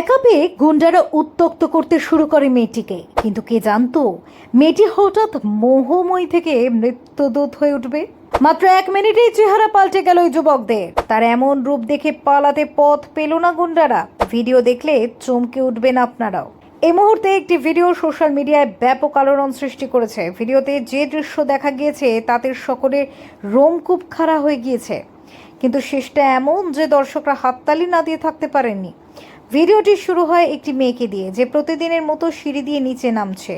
একা পেয়ে গুন্ডারা উত্তক্ত করতে শুরু করে মেয়েটিকে। কিন্তু কে জানতো, মেয়েটি হঠাৎ মোহময় থেকে মৃত্যুদূত হয়ে উঠবে? মাত্র এক মিনিটেই চেহারা পাল্টে গেল ওই যুবকদের। তার এমন রূপ দেখে পালাতে পথ পেল না গুন্ডারা। ভিডিও দেখলে চমকে উঠবেন আপনারাও। এই মুহূর্তে একটি ভিডিও সোশ্যাল মিডিয়ায় ব্যাপক আলোড়ন সৃষ্টি করেছে। ভিডিওতে যে দৃশ্য দেখা গিয়েছে, তাতে সকলের রোমকূপ খাড়া হয়ে গিয়েছে। কিন্তু শেষটা এমন যে দর্শকরা হাততালি না দিয়ে থাকতে পারেননি। ভিডিওটি শুরু হয় একটি মেয়েকে দিয়ে, যে প্রতিদিনের মতো সিঁড়ি দিয়ে নিচে নামছে।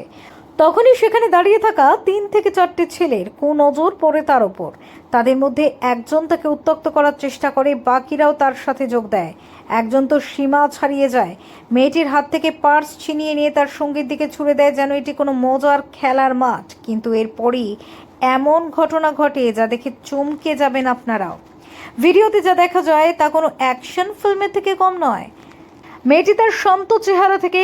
তখনই সেখানে দাঁড়িয়ে থাকা তিন থেকে চারটে ছেলের নজর পড়ে তার ওপর। তাদের মধ্যে একজন তাকে উত্তক্ত করার চেষ্টা করে, বাকিরাও তার সাথে যোগ দেয়। একজন তো সীমা ছাড়িয়ে যায়। মেয়েটির হাত থেকে পার্স ছিনিয়ে নিয়ে তার সঙ্গীর দিকে ছুড়ে দেয়, যেন এটি কোনো মজার খেলার মাঠ। কিন্তু এরপরই এমন ঘটনা ঘটে যা দেখে চমকে যাবেন আপনারাও। ভিডিওতে যা দেখা যায় তা কোনো অ্যাকশন ফিল্মের থেকে কম নয়। মেয়েটি তার শান্ত চেহারা থেকে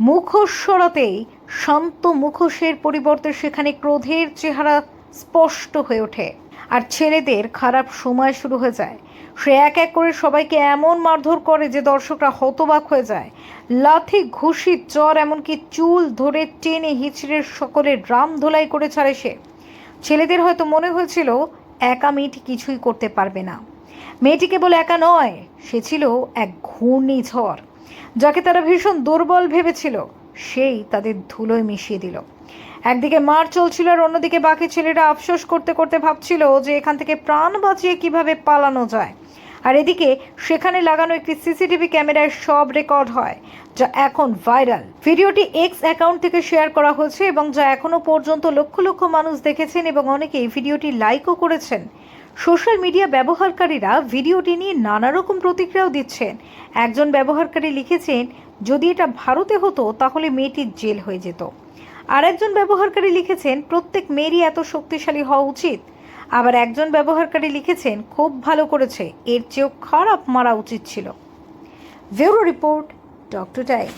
মুখোশ সরাতেই, শান্ত মুখোশের পরিবর্তে সেখানে ক্রোধের চেহারা স্পষ্ট হয়ে ওঠে। আর ছেলেদের খারাপ সময় শুরু হয়ে যায়। সে এক এক করে সবাইকে এমন মারধর করে যে দর্শকরা হতবাক হয়ে যায়। লাথি, ঘুষি, চর, এমনকি চুল ধরে টেনে হিচড়ে সকলের রাম ধোলাই করে ছাড়ে সে। ছেলেদের হয়তো মনে হয়েছিল, একা মেয়েটি কিছুই করতে পারবে না। মেয়েটি কেবল একা নয়, সে ছিল এক ঘূর্ণিঝড়। যাকে তারা ভীষণ দুর্বল ভেবেছিল, সেই তাদের ধুলোয় মিশিয়ে দিল। একদিকে মার চলছিল আর অন্যদিকে বাকি ছেলেরা আফসোস করতে করতে ভাবছিল যে এখান থেকে প্রাণ বাঁচিয়ে কীভাবে পালানো যায়। আর এদিকে সেখানে লাগানো একটি সিসিটিভি ক্যামেরায় সব রেকর্ড হয়, যা এখন ভাইরাল। ভিডিওটি এক্স অ্যাকাউন্ট থেকে শেয়ার করা হয়েছে এবং যা এখনও পর্যন্ত লক্ষ লক্ষ মানুষ দেখেছেন এবং অনেকেই ভিডিওটি লাইকও করেছেন। সোশ্যাল মিডিয়া ব্যবহারকারীরা ভিডিওটি নিয়ে নানা রকম প্রতিক্রিয়াও দিচ্ছেন। একজন ব্যবহারকারী লিখেছেন, যদি এটা ভারতে হতো, তাহলে মেয়েটির জেল হয়ে যেত। আর একজন ব্যবহারকারী লিখেছেন, প্রত্যেক মেয়েরই এত শক্তিশালী হওয়া উচিত। আবার একজন ব্যবহারকারী লিখেছেন, খুব ভালো করেছে, এর চেয়েও খারাপ মারা উচিত ছিল। Bureau report, doctor time.